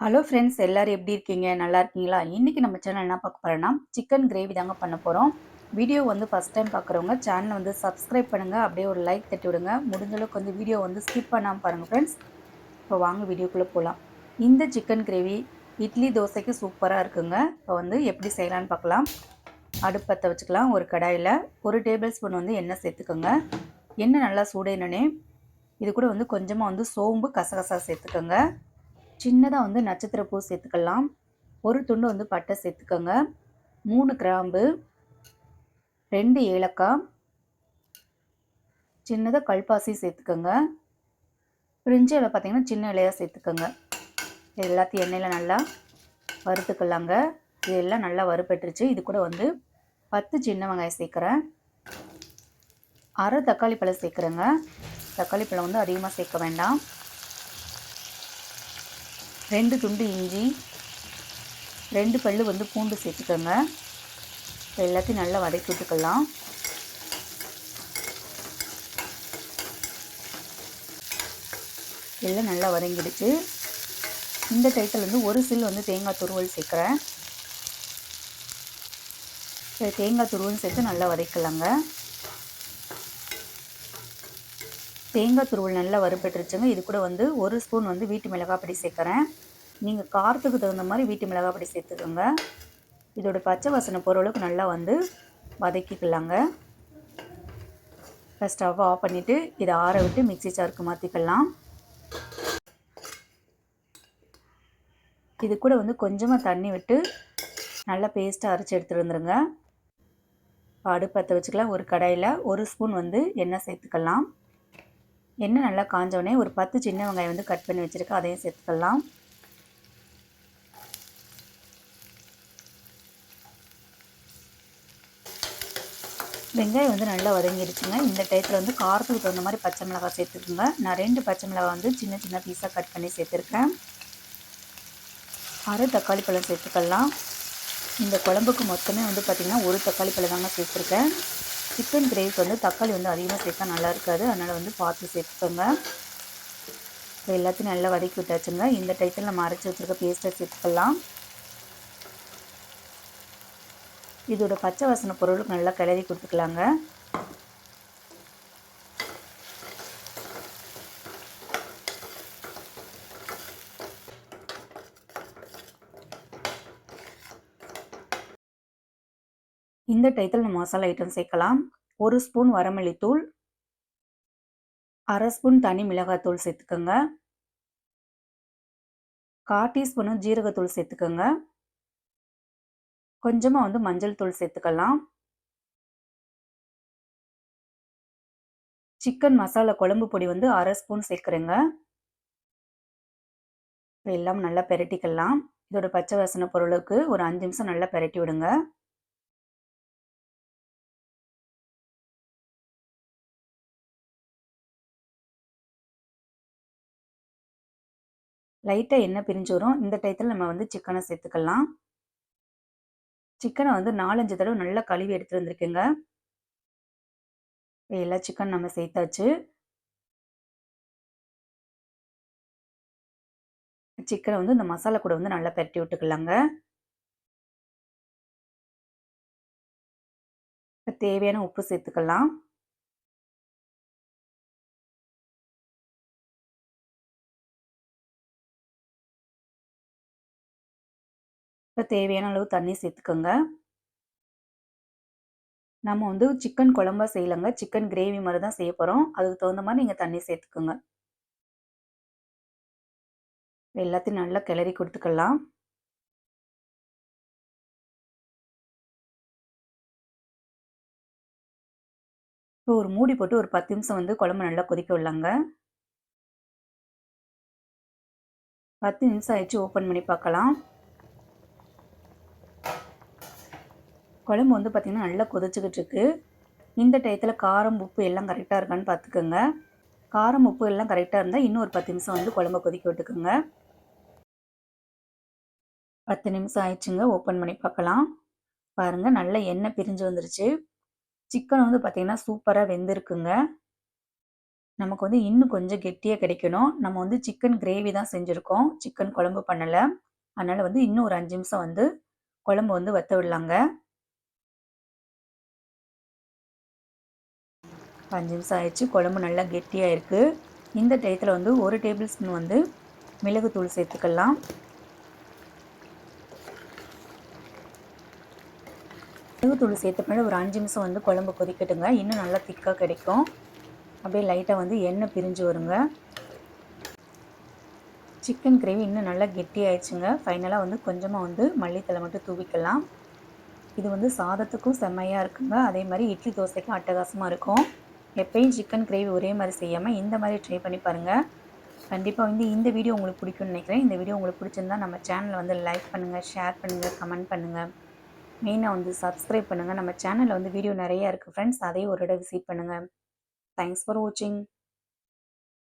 Hello friends எல்லாரும் எப்படி இருக்கீங்க? நல்லா இருக்கீங்களா? இன்றைக்கி நம்ம சேனல் என்ன பார்க்க போகிறோன்னா சிக்கன் கிரேவி தாங்க பண்ண போகிறோம் வீடியோ வந்து ஃபஸ்ட் டைம் பார்க்குறவங்க சேனலை வந்து சப்ஸ்கிரைப் பண்ணுங்கள் அப்படியே ஒரு லைக் தட்டி விடுங்க. முடிஞ்சளவுக்கு வந்து வீடியோ வந்து ஸ்கிப் பண்ணாமல் பாருங்கள் ஃப்ரெண்ட்ஸ் இப்போ வாங்க வீடியோக்குள்ளே போகலாம் இந்த சிக்கன் கிரேவி இட்லி தோசைக்கு சூப்பராக இருக்குங்க. இப்போ வந்து எப்படி செய்யலான்னு பார்க்கலாம். அடுப்பத்தை வச்சுக்கலாம். ஒரு கடாயில் ஒரு டேபிள் ஸ்பூன் வந்து எண்ணெய் சேர்த்துக்கோங்க. எண்ணெய் நல்லா சூடேனே இது கூட வந்து கொஞ்சமாக வந்து சோம்பு கசகசா சேர்த்துக்கோங்க. சின்னதாக வந்து நட்சத்திர பூ சேர்த்துக்கலாம். ஒரு துண்டு வந்து பட்டை சேர்த்துக்கோங்க. மூணு கிராம்பு ரெண்டு ஏலக்காய் சின்னதாக கல்பாசி சேர்த்துக்கோங்க. பிரிஞ்சு இலை பார்த்திங்கன்னா சின்ன இலையாக சேர்த்துக்கோங்க. இது எல்லாத்தையும் எண்ணெயில் நல்லா வறுத்துக்கலாங்க. இது எல்லாம் நல்லா வறுப்பட்டுருச்சு இது கூட வந்து பத்து சின்ன வெங்காயம் சேர்க்குறேன். அரை தக்காளி பழம் சேர்க்குறேங்க. தக்காளி பழம் வந்து அதிகமாக சேர்க்க வேண்டாம். ரெண்டு துண்டு இஞ்சி ரெண்டு பல் வந்து பூண்டு சேர்த்துக்கோங்க. எல்லாத்தையும் நல்லா வதக்கி விட்டுக்கலாம். எல்லாம் நல்லா வதங்கிடுச்சு. இந்த டைத்தில் வந்து ஒரு சில் வந்து தேங்காய் துருவல் சேர்க்குறேன். தேங்காய் துருவல் சேர்த்து நல்லா வதக்கலாங்க. தேங்காய் துருவல் நல்லா வறுப்பட்டுருச்சுங்க இது கூட வந்து ஒரு ஸ்பூன் வந்து வீட்டு மிளகாய் பொடி சேர்க்குறேன். நீங்கள் காரத்துக்கு தகுந்த மாதிரி வீட்டு மிளகாய் பொடி சேர்த்துக்கோங்க. இதோட பச்சை வாசனை பொருளுக்கு நல்லா வந்து வதக்கிக்கலாங்க. ஃபஸ்ட் ஸ்டவ் ஆஃப் பண்ணிவிட்டு இதை ஆற விட்டு மிக்சி சாருக்கு மாற்றிக்கலாம் இது கூட வந்து கொஞ்சமாக தண்ணி விட்டு நல்லா பேஸ்ட்டாக அரைச்சி எடுத்துகிட்டு வந்துடுங்க அடுப்பத்தை வச்சுக்கலாம். ஒரு கடாயில் ஒரு ஸ்பூன் வந்து எண்ணெய் சேர்த்துக்கலாம். எண்ணெய் நல்லா காஞ்சோடனே ஒரு பத்து சின்ன வெங்காயம் வந்து கட் பண்ணி வச்சுருக்கேன். அதையும் சேர்த்துக்கலாம். வெங்காயம் வந்து நல்லா வதங்கிடுச்சுங்க இந்த டயத்தில் வந்து காரத்துக்கு தகுந்த மாதிரி பச்சை மிளகாய் சேர்த்துக்குங்க. நான் ரெண்டு பச்சை மிளகாய் வந்து சின்ன சின்ன பீஸாக கட் பண்ணி சேர்த்துருக்கேன். அரை தக்காளி பழம் சேர்த்துக்கலாம். இந்த குழம்புக்கு மொத்தமே வந்து பார்த்திங்கன்னா ஒரு தக்காளி பழம் தாங்க சேர்த்துருக்கேன். சிக்கன் கிரேவிக்கு வந்து தக்காளி வந்து அதிகமாக சேர்த்தா நல்லா இருக்காது. அதனால் வந்து பார்த்து சேர்த்துக்கோங்க. இப்போ எல்லாத்தையும் நல்லா வதக்கி விட்டாச்சுங்க. இந்த டைத்தில் நம்ம அரைச்சி வச்சுருக்க பேஸ்ட்டை சேர்த்துக்கலாம். இதோட பச்சை வாசனை பொருளுக்கு நல்லா கிளறி கொடுத்துக்கலாங்க. இந்த டயத்தில் நம்ம மசாலா ஐட்டம் சேர்க்கலாம். ஒரு ஸ்பூன் வரமல்லித்தூள் அரை ஸ்பூன் தனி மிளகாய்த்தூள் சேர்த்துக்கோங்க. கால் டீஸ்பூனு ஜீரகத்தூள் சேர்த்துக்கோங்க. கொஞ்சமாக வந்து மஞ்சள் தூள் சேர்த்துக்கலாம். சிக்கன் மசாலா குழம்பு பொடி வந்து அரை ஸ்பூன் சேர்க்குறேங்க. எல்லாம் நல்லா பெரட்டிக்கலாம். இதோட பச்சை வாசனை பொருளுக்கு ஒரு அஞ்சு நிமிஷம் நல்லா பெரட்டி விடுங்க. லைட்டாக எண்ணெய் பிரிஞ்சு வரும். இந்த டயத்தில் நம்ம வந்து சிக்கனை சேர்த்துக்கலாம். சிக்கனை வந்து நாலஞ்சு தடவை நல்லா கழுவி எடுத்துகிட்டு வந்திருக்கேங்க. எல்லா சிக்கன் நம்ம சேர்த்தாச்சு. சிக்கனை வந்து இந்த மசாலா கூட வந்து நல்லா பரட்டி விட்டுக்கலாங்க. தேவையான உப்பு சேர்த்துக்கலாம். இப்போ தேவையான அளவு தண்ணி சேர்த்துக்கோங்க. நம்ம வந்து சிக்கன் குழம்பா செய்யலைங்க. சிக்கன் கிரேவி மாதிரி தான் செய்ய போகிறோம் அதுக்கு தகுந்த மாதிரி நீங்கள் தண்ணி சேர்த்துக்கோங்க. எல்லாத்தையும் நல்லா கிளறி கொடுத்துக்கலாம். இப்போ ஒரு மூடி போட்டு ஒரு பத்து நிமிஷம் வந்து குழம்பு நல்லா கொதிக்க விடலாங்க. பத்து நிமிஷம் ஆயிடுச்சு ஓப்பன் பண்ணி பார்க்கலாம். குழம்பு வந்து பார்த்திங்கன்னா நல்லா கொதிச்சுக்கிட்டு இருக்குது இந்த டயத்தில் காரம் உப்பு எல்லாம் கரெக்டாக இருக்கான்னு பார்த்துக்கோங்க காரம் உப்பு எல்லாம் கரெக்டாக இருந்தால் இன்னும் ஒரு பத்து நிமிஷம் வந்து குழம்பு கொதிக்க விட்டுக்குங்க. பத்து நிமிஷம் ஆயிடுச்சுங்க ஓப்பன் பண்ணி பார்க்கலாம். பாருங்கள் நல்ல எண்ணெய் பிரிஞ்சு வந்துருச்சு. சிக்கன் வந்து பார்த்திங்கன்னா சூப்பராக வெந்திருக்குங்க. நமக்கு வந்து இன்னும் கொஞ்சம் கெட்டியாக கிடைக்கணும். நம்ம வந்து சிக்கன் கிரேவி தான் செஞ்சுருக்கோம். சிக்கன் குழம்பு பண்ணலை. அதனால் வந்து இன்னும் ஒரு அஞ்சு நிமிஷம் வந்து குழம்பு வந்து வற்ற விடலாங்க. அஞ்சு நிமிஷம் ஆயிடுச்சு. குழம்பு நல்லா கெட்டியாக இருக்குது இந்த டயத்தில் வந்து ஒரு டேபிள் ஸ்பூன் வந்து மிளகுத்தூள் சேர்த்துக்கலாம். மிளகுத்தூள் சேர்த்த பின்னாடி ஒரு அஞ்சு நிமிஷம் வந்து குழம்பு கொதிக்கட்டுங்க. இன்னும் நல்லா திக்காக கிடைக்கும். அப்படியே லைட்டாக வந்து எண்ணெய் பிரிஞ்சு வருங்க. சிக்கன் கிரேவி இன்னும் நல்லா கெட்டி ஆயிடுச்சுங்க. ஃபைனலாக வந்து கொஞ்சமாக வந்து மல்லித்தலை மட்டும் தூவிக்கலாம். இது வந்து சாதத்துக்கும் செம்மையாக இருக்குங்க. அதே மாதிரி இட்லி தோசைக்கும் அட்டகாசமாக இருக்கும். எப்பயும் சிக்கன் கிரேவி ஒரே மாதிரி செய்யாமல் இந்த மாதிரி ட்ரை பண்ணி பாருங்கள் கண்டிப்பாக வந்து இந்த வீடியோ உங்களுக்கு பிடிக்கும்னு நினைக்கிறேன். இந்த வீடியோ உங்களுக்கு பிடிச்சிருந்தா நம்ம சேனலை வந்து லைக் பண்ணுங்கள் ஷேர் பண்ணுங்கள் கமெண்ட் பண்ணுங்கள் மெயினாக வந்து சப்ஸ்கிரைப் பண்ணுங்கள் நம்ம சேனலில் வந்து வீடியோ நிறையா இருக்குது ஃப்ரெண்ட்ஸ் அதையும் ஒரு இடம் விசிட் பண்ணுங்கள் தேங்க்ஸ் ஃபார் வாட்சிங்